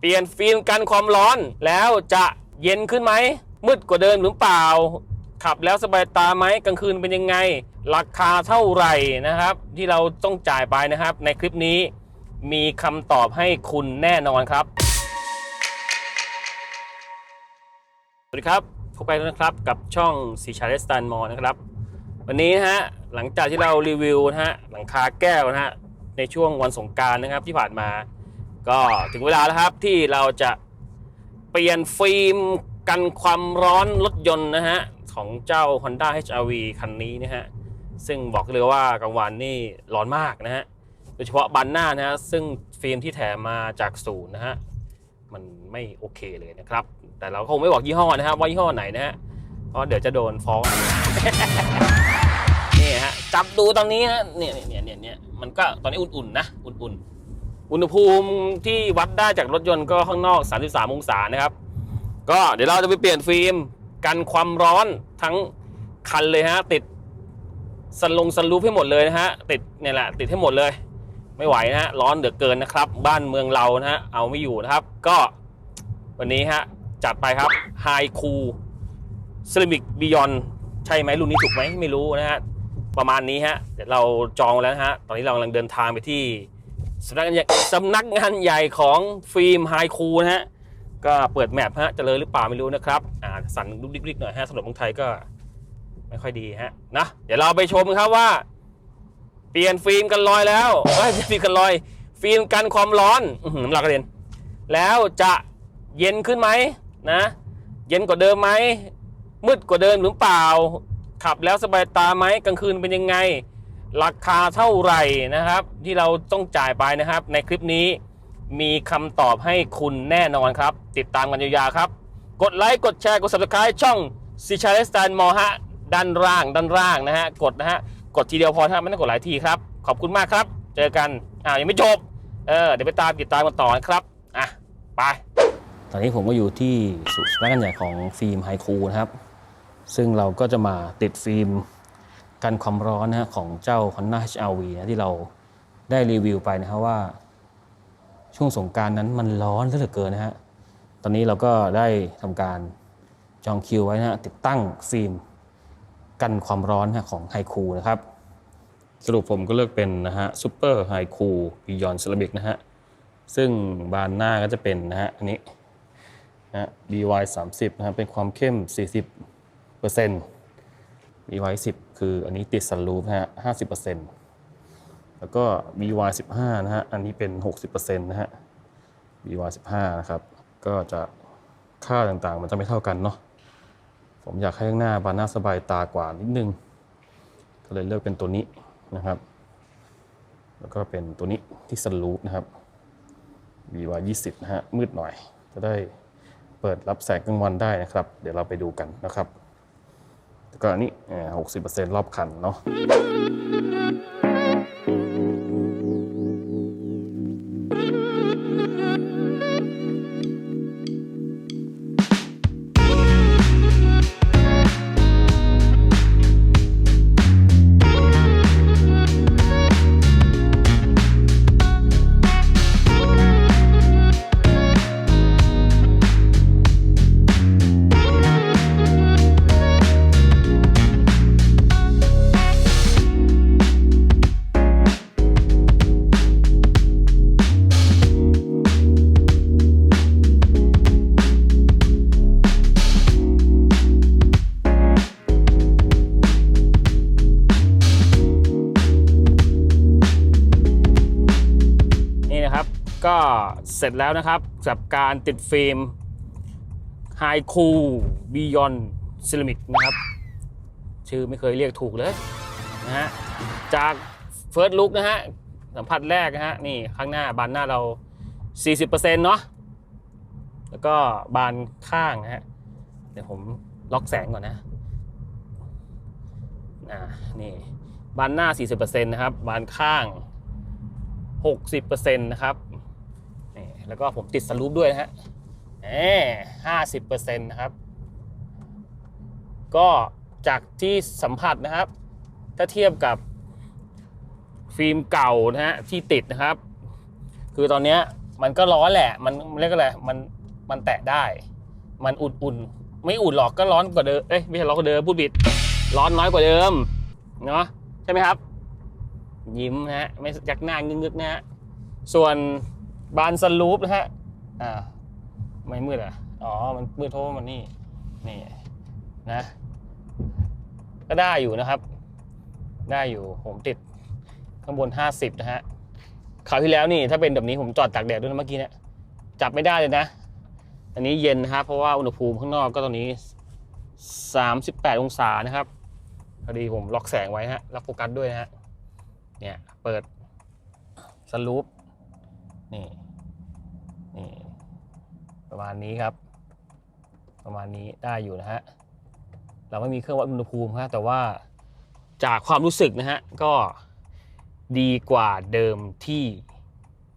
เปลี่ยนฟิล์มกันความร้อน แล้วจะเย็นขึ้นไหม มืดกว่าเดิมหรือเปล่า ขับแล้วสบายตาไหมกลางคืนเป็นยังไง ราคาเท่าไหร่นะครับ ที่เราต้องจ่ายไปนะครับ ในคลิปนี้มีคำตอบให้คุณแน่นอนครับ สวัสดีครับพบกันนะครับกับช่องสีชาเลสตันมอนะครับ วันนี้นะฮะหลังจากที่เรารีวิวนะฮะหลังคาแก้วนะฮะในช่วงวันสงการนะครับที่ผ่านมา ก็ถึงเวลาแล้วครับที่เราจะเปลี่ยนฟิล์มกันความร้อนรถยนต์นะฮะ ของเจ้า Honda HR-V คันนี้นะฮะ ซึ่งบอกเลยว่ากลางวันนี่ร้อนมากนะฮะ โดยเฉพาะบันหน้านะฮะ ซึ่งฟิล์มที่แถมมาจากศูนย์นะฮะ มันไม่โอเคเลยนะครับ แต่เราคงไม่บอกยี่ห้อนะครับว่ายี่ห้อไหนนะฮะ เพราะเดี๋ยวจะโดนฟ้องนี่ฮะจับดูตอนนี้นะเนี่ยเนี่ยเนี่ยเนี่ยมันก็ตอนนี้อุ่นๆนะ อุ่นๆ อุณหภูมิที่วัดได้จากรถยนต์ก็ข้างนอก 33 องศานะครับ ก็เดี๋ยวเราจะไปเปลี่ยนฟิล์มกันความร้อนทั้งคันเลยฮะ ติดสลงสลูปให้หมดเลยนะฮะ ติดเนี่ยแหละ ติดให้หมดเลย ไม่ไหวนะฮะ ร้อนเหลือเกินนะครับ บ้านเมืองเรานะฮะ เอาไม่อยู่นะครับ ก็วันนี้ฮะ จัดไปครับ High Cool Ceramic Beyond ใช่ไหมรุ่นนี้ถูกไหมไม่รู้นะฮะ ประมาณนี้ฮะเดี๋ยวเราจองแล้วนะฮะ ตอนนี้เรากำลังเดินทางไปที่ สำนักงานใหญ่สำนักงานใหญ่ของฟิล์มไฮคูนะฮะ ก็เปิดแมพฮะเจะเลยหรือเปล่าไม่รู้นะครับ อ่าสั่นลุกดิกๆหน่อยฮะสำหรับเมืองไทยก็ไม่ค่อยดีฮะนะเดี๋ยวเราไปชมครับว่า เปลี่ยนฟิล์มกันรอยแล้วเอ้ยฟิล์มกันรอย ฟิล์มกันความร้อนอื้อหือน้ำลายกระเด็นแล้วจะเย็นขึ้นไหมนะ เย็นกว่าเดิมไหมมืดกว่าเดิมหรือเปล่า ขับแล้วสบายตาไหมกลางคืนเป็นยังไง ราคาเท่าไหร่นะครับ ที่เราต้องจ่ายไปนะครับ ในคลิปนี้มีคำตอบให้คุณแน่นอนครับ ติดตามกันยาวๆครับ กดไลค์กดแชร์กด subscribe ช่องซิชาเลสตันมอฮะด้านล่างด้านล่างนะฮะกดนะฮะกดทีเดียวพอถ้าไม่ต้องกดหลายทีครับ ขอบคุณมากครับ เจอกันอ่ายังไม่จบเออเดี๋ยวไปตามติดตามกันต่อนะครับอะไป ตอนนี้ผมก็อยู่ที่ศูนย์สำนักงานใหญ่ของฟิล์มไฮคูนะครับ ซึ่งเราก็จะมาติดฟิล์ม กันความร้อนนะฮะของเจ้า Honda HR-V นะที่เราได้รีวิวไปนะครับว่า ช่วงสงการนั้นมันร้อนเหลือเกินนะฮะตอนนี้เราก็ได้ทำการจองคิวไว้นะฮะติดตั้งฟิล์มกันความร้อนนะของไฮคูนะครับ สรุปผมก็เลือกเป็นนะฮะซูเปอร์ไฮคูบิยอนเซรามิกนะฮะซึ่งบานหน้าก็จะเป็นนะฮะอันนี้นะ BY 30นะฮะเป็นความเข้ม 40เปอร์เซ็นต์ BY 10คืออันนี้ติดสันรูปนะฮะ50%แล้วก็ BY 15นะฮะ อันนี้เป็น60%นะฮะ BY 15นะครับ ก็จะค่าต่างๆ มันจะไม่เท่ากันเนาะ ผมอยากให้ข้างหน้าบานหน้าสบายตากว่านิดนึง ก็เลยเลือกเป็นตัวนี้นะครับ แล้วก็เป็นตัวนี้ที่สันรูปนะครับ BY 20นะฮะ มืดหน่อย จะได้เปิดรับแสงกลางวันได้นะครับ เดี๋ยวเราไปดูกันนะครับ ก็อันนี้หกสิบเปอร์เซ็นต์รอบคันเนาะ ก็เสร็จแล้วนะครับกับการติดฟิล์ม High Cool Beyond Ceramic นะครับ ชื่อไม่เคยเรียกถูกเลยนะฮะจาก First Look นะฮะสัมผัสแรกนะฮะนี่ข้างหน้าบานหน้าเรา 40%เนาะแล้วก็บานข้างนะฮะเดี๋ยวผมล็อกแสงก่อนนะอ่านี่บานหน้า 40%นะครับบานข้าง 60%นะครับ แล้วก็ผมติดสลูปด้วยนะฮะแหม50%นะครับ ก็จากที่สัมผัสนะครับ ถ้าเทียบกับฟิล์มเก่านะฮะที่ติดนะครับ คือตอนนี้มันก็ร้อนแหละ มันเรียกอะไรมันมันแตะได้ มันอุ่นๆไม่อุ่นหรอกก็ร้อนกว่าเดิมเอ้ยไม่ใช่ร้อนกว่าเดิมพูดผิด ร้อนน้อยกว่าเดิมเนาะใช่ไหมครับ ยิ้มนะฮะไม่ยักหน้างึกๆนะฮะส่วน บานสลูปนะฮะ อ่า ไม่มืดอะ อ๋อ มันมืดเพราะว่ามันนี่ นี่ นะ ก็ได้อยู่นะครับ ได้อยู่ ผมติดข้างบน 50 นะฮะคราวที่แล้วนี่ ถ้าเป็นแบบนี้ผมจอดตากแดดด้วยนะเมื่อกี้เนี่ย จับไม่ได้เลยนะ อันนี้เย็นนะครับ เพราะว่าอุณหภูมิข้างนอกก็ตอนนี้ 38 องศานะครับ พอดีผมล็อกแสงไว้ฮะ ล็อกโฟกัสด้วยนะฮะ เนี่ย เปิดสลูป นี่นี่ประมาณนี้ครับ ประมาณนี้ได้อยู่นะฮะเราไม่มีเครื่องวัดอุณหภูมิครับแต่ว่าจากความรู้สึกนะฮะก็ดีกว่าเดิมที่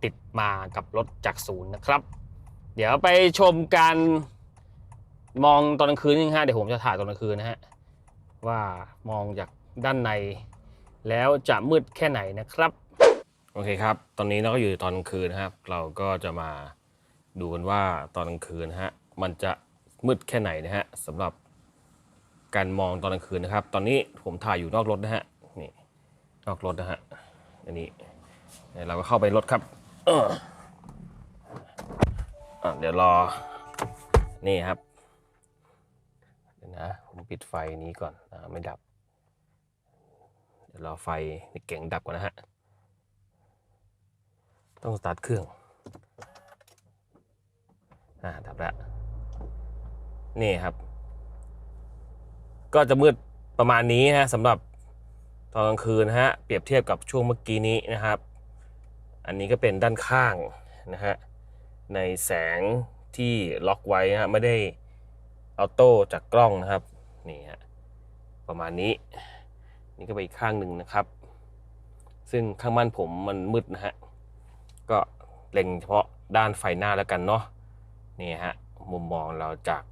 ติดมากับรถจากศูนย์นะครับ เดี๋ยวไปชมการมองตอนกลางคืนนี่ฮะเดี๋ยวผมจะถ่ายตอนกลางคืนนะฮะว่ามองจากด้านในแล้วจะมืดแค่ไหนนะครับ โอเคครับ ตอนนี้เราก็อยู่ตอนกลางคืนนะครับ เราก็จะมาดูกันว่าตอนกลางคืนฮะ มันจะมืดแค่ไหนนะฮะสำหรับการมองตอนกลางคืนนะครับ ตอนนี้ผมถ่ายอยู่นอกรถนะฮะ นี่ นอกรถนะฮะ อันนี้เดี๋ยวเราก็เข้าไปรถครับเดี๋ยวรอ นี่ครับเดี๋ยวนะ ผมปิดไฟนี้ก่อนอไม่ดับ เดี๋ยวรอไฟในเก่งดับก่อนนะฮะ ต้องสตาร์ทเครื่อง อ่าดับแล้วนี่ครับ ก็จะมืดประมาณนี้ฮะสำหรับตอนกลางคืนนะฮะ เปรียบเทียบกับช่วงเมื่อกี้นี้นะครับ อันนี้ก็เป็นด้านข้างนะฮะ ในแสงที่ล็อกไว้ฮะ ไม่ได้ออโต้จากกล้องนะครับ นี่ฮะ ประมาณนี้ นี่ก็ไปอีกข้างหนึ่งนะครับ ซึ่งข้างบ้านผมมันมืดนะฮะ ก็เล็งเฉพาะด้านไฟหน้าแล้วกันเนาะนี่ฮะมุมมองเราจาก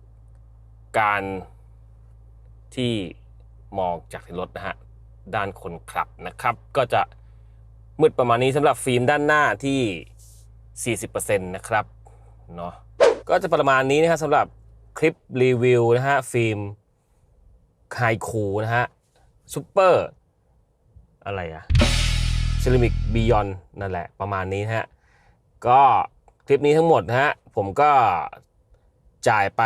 การที่มองจากรถนะฮะด้านคนขับนะครับ ก็จะมืดประมาณนี้สำหรับฟิล์มด้านหน้าที่ 40%นะครับเนาะก็จะประมาณนี้นะครับสำหรับคลิปรีวิวนะฮะฟิล์มไฮคูนะฮะซูเปอร์อะไรอะ เซรามิกบิยอนนั่นแหละประมาณนี้ฮะ ก็คลิปนี้ทั้งหมดนะฮะ ผมก็จ่ายไป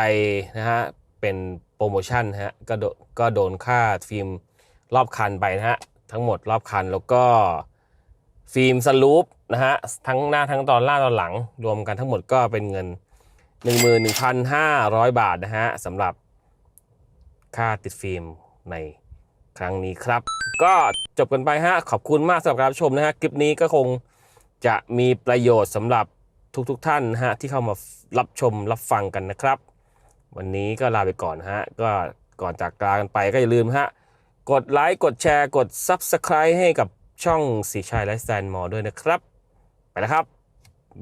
นะฮะ เป็นโปรโมชั่นฮะก็โดก็โดนค่าฟิล์มรอบคันไปนะฮะ ทั้งหมดรอบคันแล้วก็ฟิล์มสลูปนะฮะ ทั้งหน้าทั้งตอนล่างตอนหลัง รวมกันทั้งหมดก็เป็นเงิน 11,500 บาทนะฮะสำหรับค่าติดฟิล์มในครั้งนี้ครับ ก็จบกันไปฮะ ขอบคุณมากสำหรับการรับชมนะฮะ คลิปนี้ก็คงจะมีประโยชน์สำหรับทุกๆทท่านฮะ ที่เข้ามารับชมรับฟังกันนะครับ วันนี้ก็ลาไปก่อนฮะ ก็ก่อนจากลากันไปก็อย่าลืมฮะ กดไลค์กดแชร์กด Subscribe ให้กับช่องสีชัยไลฟ์สไตล์มอด้วยนะครับ ไปแล้วครับ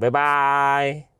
บ๊ายบาย